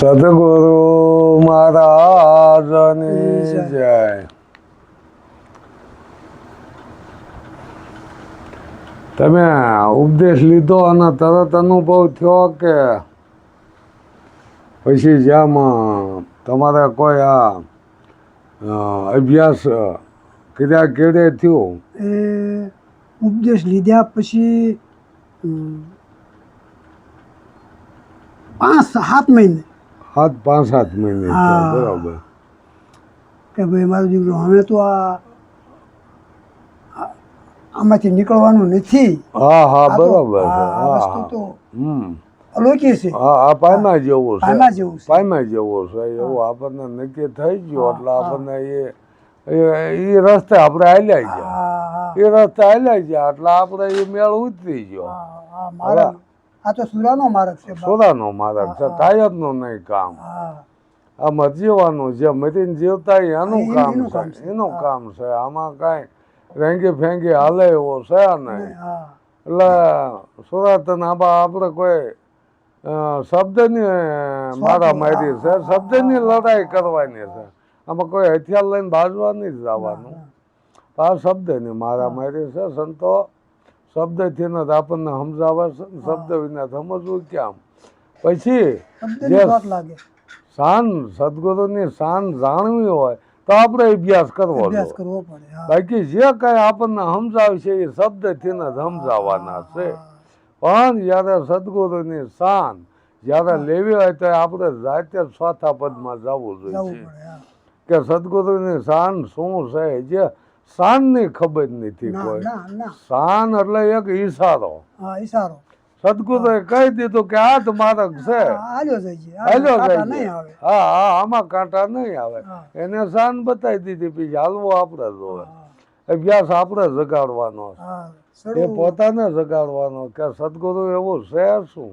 સદગુરુ મહારાજની જય. તમે ઉપદેશ લીધો અને તરત અનુભવ થયો કે પછી જેમ તમારે કોઈ આ અભ્યાસ કર્યા કેડે થયું એ ઉપદેશ લીધા પછી પાંચ સાત મહિને સાત પાંચ સાત મહિને બરાબર. કે ભાઈ મારો દીકરો હવે તો આ આમાંથી નીકળવાનું નથી. હા હા બરાબર વસ્તુ હા તો છે. હા આ પાયમા જેવું છે. પાયમા જેવું છે. પાયમા જેવું છે. એવું આપણને નક્કી થઈ ગયો એટલે આપણને એ એ રસ્તે આપણે હાલ્યા ગયા. એ રસ્તે હાલ્યા ગયા એટલે આપણે એ મેળ ઉતરી ગયો. માર્ગ. આ તો સુરાનો માર્ગ છે સુરાનો માર્ગ છે. ટાયરનું નહીં કામ. હા. આમાં જીવવાનું જે મરીને જીવતા એનું કામ છે એનું કામ છે. આમાં કાંઈ રેંગી ફેંગી હાલે એવો છે નહીં. એટલે સુરતન આબા આપણે કોઈ શબ્દની મારા મારી છે. શબ્દની લડાઈ કરવાની છે. આમાં કોઈ હથિયાર લઈને ભાજવા નહીં જવાનું. આ શબ્દની મારા મારી છે સંતો શબ્દથી નથી આપણને સમજાવે શબ્દ વિના સમજવું કેમ પછી જે શાન સદગુરુની શાન જાણવી હોય તો આપણે અભ્યાસ કરવો કરવો પડે બાકી જે કાંઈ આપણને સમજાવશે એ શબ્દથી જ સમજાવવાના છે. પણ જ્યારે સદગુરુની શાન જ્યારે લેવી હોય તો આપણે જાતે સ્વાથા ચોથા પદમાં જવું જવું જોઈએ કે સદગુરુની શાન શું છે? જે શાનની ખબર નથી કોઈ. શાન એટલે એક ઈશારો. ઈશારો. સદગુરુએ કહી દીધું કે આ જ માર્ગ છે. છે. આવે. હા હા આમાં કાંટા નહીં આવે. એને શાન બતાવી દીધી પછી હાલવો આપણે જોવે અભ્યાસ આપણે જગાડવાનો એ પોતાને જગાડવાનો કે સદગુરુ એવું છે શું?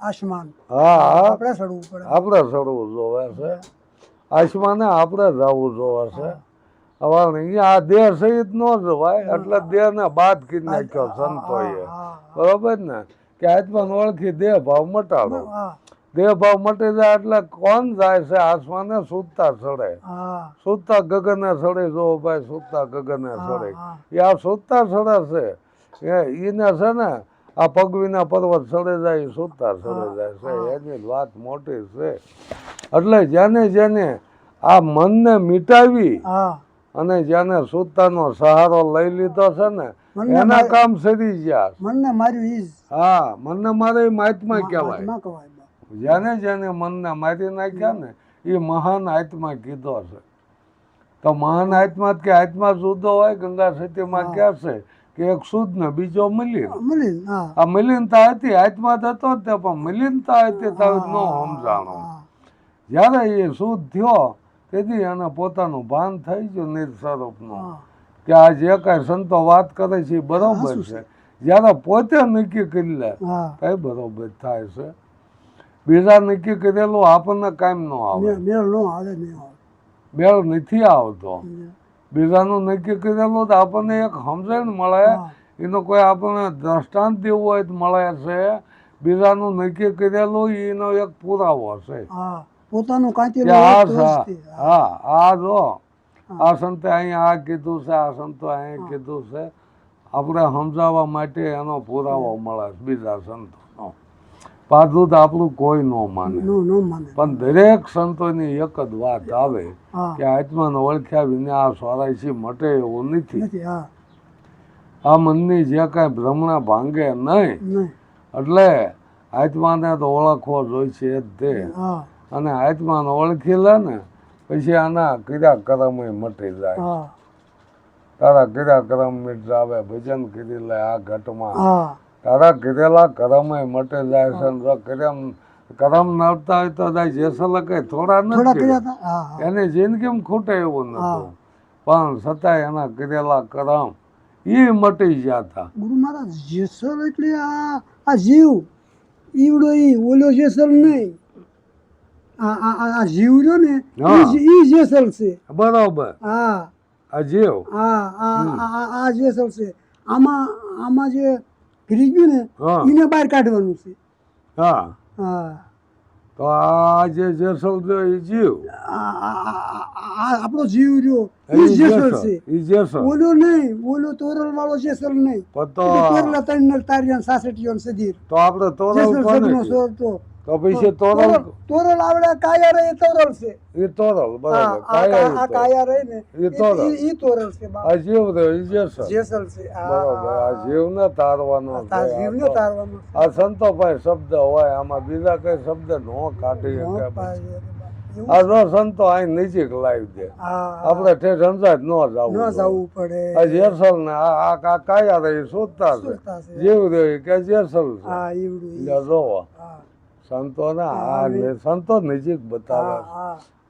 આસમાન. હા આપણે સડવું જોવે છે. આસમાને આપણે જવું જોવે છે. આ દેહ સહિત ન જવાય એટલે દેહને બાદ કરી નાખ્યો સંતોએ. બરોબર ને? કે આત્માને ઓળખી દેહ ભાવ મટાડો. દેહ ભાવ મટી જાય એટલે કોણ જાય છે? આસમાને સુતતા સડે. સુતતા ગગને સડે જો ભાઈ સુતતા ગગને સડે. એ આ સુતતા સડે છે. એ એને છે ને આ પગવીના પર્વત ચડે જાય સુતતા સડે ચડે જાય છે. એની વાત મોટી છે. એટલે જેને જેને આ મનને મિટાવી હા. અને જેને સુતાનો સહારો લઈ લીધો છે ને એના કામ સરી ગયા મનને માર્યું ઈ હા મનને મારે મહાત્મા કહેવાય. જેને જેને મનને મારી નાખ્યા ને એ મહાન આત્મા કીધો છે. તો મહાન આત્મા કે આત્મા જુદો હોય ગંગા સતીમાં હા. કહે છે કે એક શુદ્ધ ને બીજો મિલિન. આ મિલિનતા હતી આત્મા થતો તે પણ મિલિનતા હતી તો ન સમજાણો. જ્યારે એ શુદ્ધ થયો તેથી એને પોતાનું ભાન થઈ ગયું નિરસ્વરૂપનું કે આ જે કાંઈ સંતો વાત કરે છે એ બરોબર છે. જ્યારે પોતે નક્કી કરી લે કઈ બરોબર થાય છે. બીજા નક્કી કરેલું આપણને કાયમ ન આવે. મેળ મેળ નો આવે. મેળ નથી આવતો. બીજાનું નક્કી કરેલું તો આપણને એક સમજણ મળે. એનો કોઈ આપણને દ્રષ્ટાંત દેવું હોય તો મળે છે. બીજાનું નક્કી કરેલું એનો એક પુરાવો છે. પોતાનું કાંચી આ હા આ જો આ સંતે અહીંયા આ કીધું છે આ સંતો અહીંયા કીધું છે. આપણે સમજાવવા માટે એનો પુરાવો મળે બીજા સંતોનો. પાછું તો આપણું કોઈ ન માને. પણ દરેક સંતોની એક જ વાત આવે કે આત્માને ઓળખ્યા વિના આ સ્વરાશી મટે એવું નથી. આ મનની જે કાંઈ ભ્રમણા ભાંગે નહીં. એટલે આત્માને તો ઓળખવો જોઈએ છે તે. હા. અને આત્માને ઓળખી લે ને પછી આના કર્યા કરમ મટી જાય. તારા કર્યા કરમ મિટ ભજન કરી લે આ ઘટમાં. તારા કરેલા કરમ મટી જાય છે કર્મ કરમ નડતા હોય તો જાય જેસલ કઈ થોડા નથી જિંદગી એને જિંદગીમાં ખૂટે એવું. નતું. પણ છતાંય એના કરેલા કરમ એ મટી જતા ગુરુ મહારાજ જેસલ એટલે આ આ જીવ. ઈવડો ઈ ઓલો જેસલ નહીં. આ જીવ રહ્યો ને ઈ જેસલ છે. બરોબર. હા. આ જીવ. હા આ જેસલ છે. આમાં આમાં જે ફ્રીજ ગયું ને એને બહાર કાઢવાનું છે. હા. હા. તો આ જે જેસલ જો એ જીવ. આપણો જીવ રહ્યો. એ ઈ જેસલ છે. એ જેસલ. ઓલો નહીં ઓલો તોરલ વાળો જેસલ નહીં. તો તોરલા ત્રણ તારિયાન સાસઠિયો સદીર તો આપણે તોરલ કોને તો તો પછી તોરલ તોરલ આવડે કાયા રે તોરલ છે. એ તોરલ બરાબર. આ કાયા આ કાયા રહે ને એ તોરલ. ઈ- તોરલ છે. આ જીવ એ જેસલ. જેસલ છે બરાબર. આ જીવ ને તારવાનો આ જીવ તો- તારવાનો આ સંતો પાસે શબ્દ હોય આમાં બીજા કઈ શબ્દ નો કાઢી શકે રે આ નો સંતો અહીં નજીક લાવી દે. આપણે ઠેઠ અંજાજ ન ન જવું જવું પડે. આ જેસલ ને આ આ- કાયા રહી શોધતા છે. જીવ કે જેસલ છે. જોવો. હા, સંતો ના હા, સંતો નજીક બતાવે.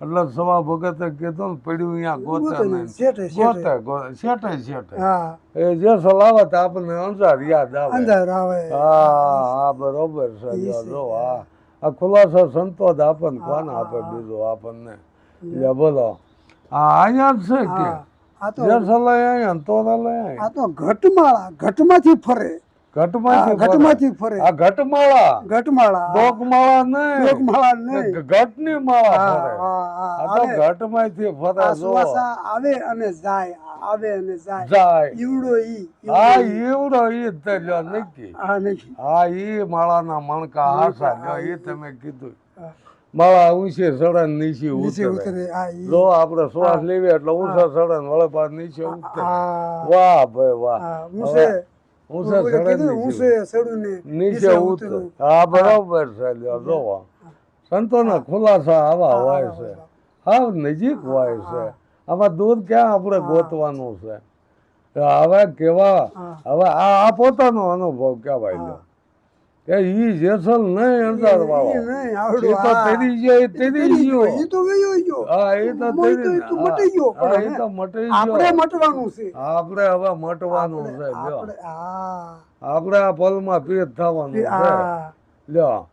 એટલે સવા ભગતે કીધું ને પડ્યું અહીંયા ગોતે ગોતે શેઠે હા. એ જે સલાવત આપને અંજાર યાદ આવે. હા હા બરોબર છે. જો હા. આ ખુલાસો સંતો જ આપણને કોને હા, આપે બીજો આપણને? એટલે બોલો. હા અહીંયા જ છે કે? જે તો અહીંયા તો લઈ આ તો ઘટમાળા ઘટમાંથી ફરે. ઘટમાંથી ઘટમાંથી ફરે. આ ઘટમાળા. ઘટમાળા. ડોકમાળા નહીં લોકમાળા નહીં ઘટની માળા ફરે. હા, હા. આ તો ઘટમાંથી ફરે સુવાસા આવે અને જાય આવે અને જાય. જાય. ઈવડો ઈ હા ઈવડો ઈ. ઈવડો ઈ જ તે લ્યો નક્કી આ નહીં હા ઈ માળાના મણકા લ્યો ઈ તમે કીધું. માળા ઊંચે સડન નીચે ઉતરે. જો આપણે શ્વાસ લેવી એટલે ઊંચા સડન વળે પાછ નીચે ઉતરે. વાહ ભાઈ વાહ. ઊંચે સડન નીચે ઉતરે હા બરાબર છે જોવા સંતોના ખુલાસા આવા હોય છે હા નજીક હોય છે આમાં દૂધ ક્યાં આપણે ગોતવાનું છે હવે કેવા હવે આ આ પોતાનો અનુભવ કહેવાય ઈ જેસલ નહીં અંધાર વાળો નહીં, એ તો તેરી ગયો એ તેરી ગયો ઈ તો વયો ગયો. હા એ તો તેરી તો મટી ગયો હા, એ તો મટી આપણે મટવાનું છે. આપણે હવે મટવાનું છે લ્યો. આપણે આ આપણે આ પલમાં થવાનું છે. લ્યો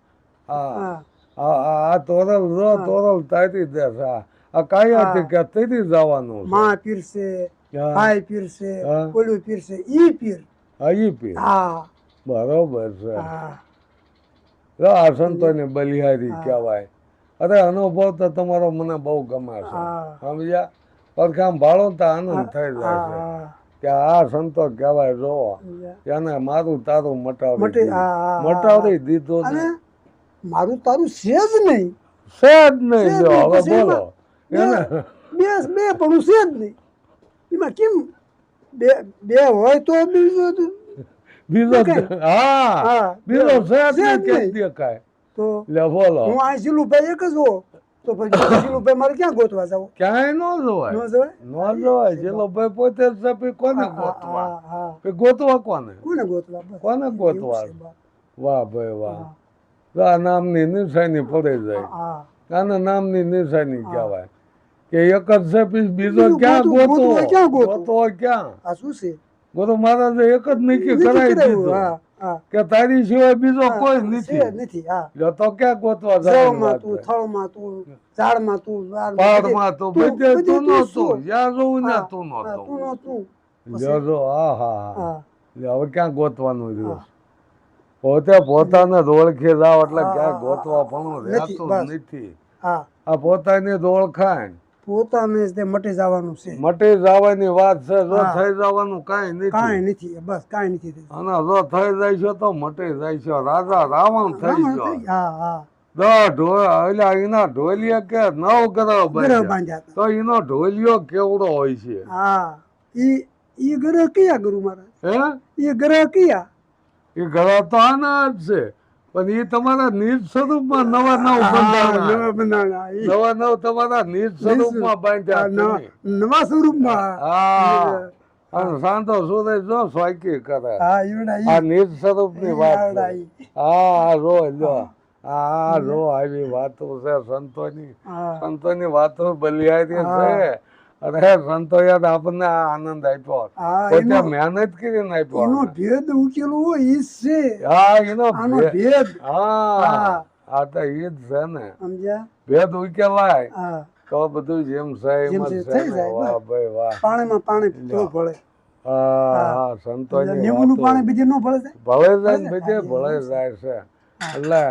આ હા. આ તોરલ જો તોરલ તારી દે આ- કાય કાયાથી કે તેરી જવાનું છે? માં પીરશે હા. ભાઈ પીરશે હા. ઓલું પીરશે ઈ પીર. હા ઈ પીર. હા. બરોબર છે. હા. આ સંતોની બલિહારી કહેવાય. અરે અનુભવ તો તમારો મને બહુ ગમે છે. સમજ્યા? પરખામ ભાળો તો આનંદ થઈ જાય છે. કે આ સંતો કહેવાય જો એને મારું તારું મટાવી. મટાવી દીધું. મારું તારું છે જ નહીં. છે જ નહીં જો હવે બોલો. એને બે બે પણ છે જ નહીં. એમાં કેમ? બે બે હોય તો બીજું તો- બીજો હા હા, બીજો છે જ છે જ નહીં. કેમ નહીં. દેખાય તો લે બોલો. હું આ શીલુભાઈ એક જ હો તો પછી શીલુભાઈ મારે ક્યાં ગોતવા જવું? ક્યાંય ન ન જોવાય? જવાય. ન જોવાય જેલો પોતે છે કોને ગોતવા? હા. ગોતવા કોને? કોને ગોતવા? કોને ગોતવા? વાહ ભાઈ વાહ. આ નામની નિશાની પડી જાય. આના નામની નિશાની કહેવાય. કે એક જ છે બીજો ક્યાં ગોતવું, ગોતવો ક્યાં ગોતો? ગોતવો ક્યાં? આ શું છે? ગુરુ મહારાજે એક જ નક્કી કરાવી દીધું. કે તારી સિવાય બીજો કોઈ નથી. નથી હા. તો ક્યાં ગોતવા જાય તું થળમાં તું ઝાડમાં તું પહાડમાં તું બધે- તું નહોતું. જ્યાં જોવું હા, તું નહોતું. તું નો જો હા હા હવે ક્યાં ગોતવાનું રહ્યું? પોતે પોતાને જ ઓળખી જાવ એટલે ક્યાં ગોતવા પણ રહેતું નથી આ પોતાની જ ઓળખાણ. પોતાને તે મટી જવાનું છે. મટી જવાની વાત છે જો થઈ જવાનું કાંઈ કાંઈ નથી નથી બસ કાંઈ નથી અને જો થઈ જાય છે તો મટી જાય છે. રાજા રાવણ થઈ ગયો. હા હા. દસ એટલે એના ઢોલિયા કે નવ ગ્રહ બાંધ્યા. તો એનો ઢોલિયો કેવડો હોય છે? હા. ઈ ઈ ગ્રહ કયા ગુરુ મહારાજ? હે? એ ગ્રહ કયા? એ ગ્રહ તો આના જ છે. પણ એ તમારા નિજ સ્વરૂપમાં નવા નવ બંધાણા. નવા નવા તમારા નિજ સ્વરૂપમાં બાંધ્યા નવા- સ્વરૂપમાં. હા. સાંતો સુરે જો સ્વાકી કરે. આ નિજ સ્વરૂપની વાત. હા રો લો આ રો આવી વાતો છે સંતોની. સંતોની વાતો બલિયારી છે. અરે સંતો યાદ આપણને આ આનંદ આપ્યો. પોતે મહેનત કરીને આપ્યો એનો ભેદ ઉકેલવો ઈ છે. હા એનો ભેદ. હા. આ તો ઈ જ છે ને. સમજ્યા? ભેદ ઉકેલાય. તો બધું જેમ છે એમ જ છે વાહ ભાઈ વાહ. પાણીમાં પાણી તો ભળે. હા લીંબુનું વાતો. પાણી બીજે નો ભળે છે? ભળે જાય બીજે ભળે જાય. છે. એટલે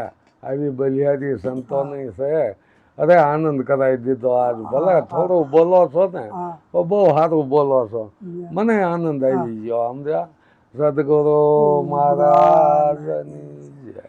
આવી બલિહારી સંતોની છે. અરે આનંદ કરાઈ દીધો આજ ભલે થોડું બોલો છો ને તો બહુ સારું બોલો છો. મને આનંદ આવી ગયો સમજ્યા? સદગુરુ મહારાજની જય.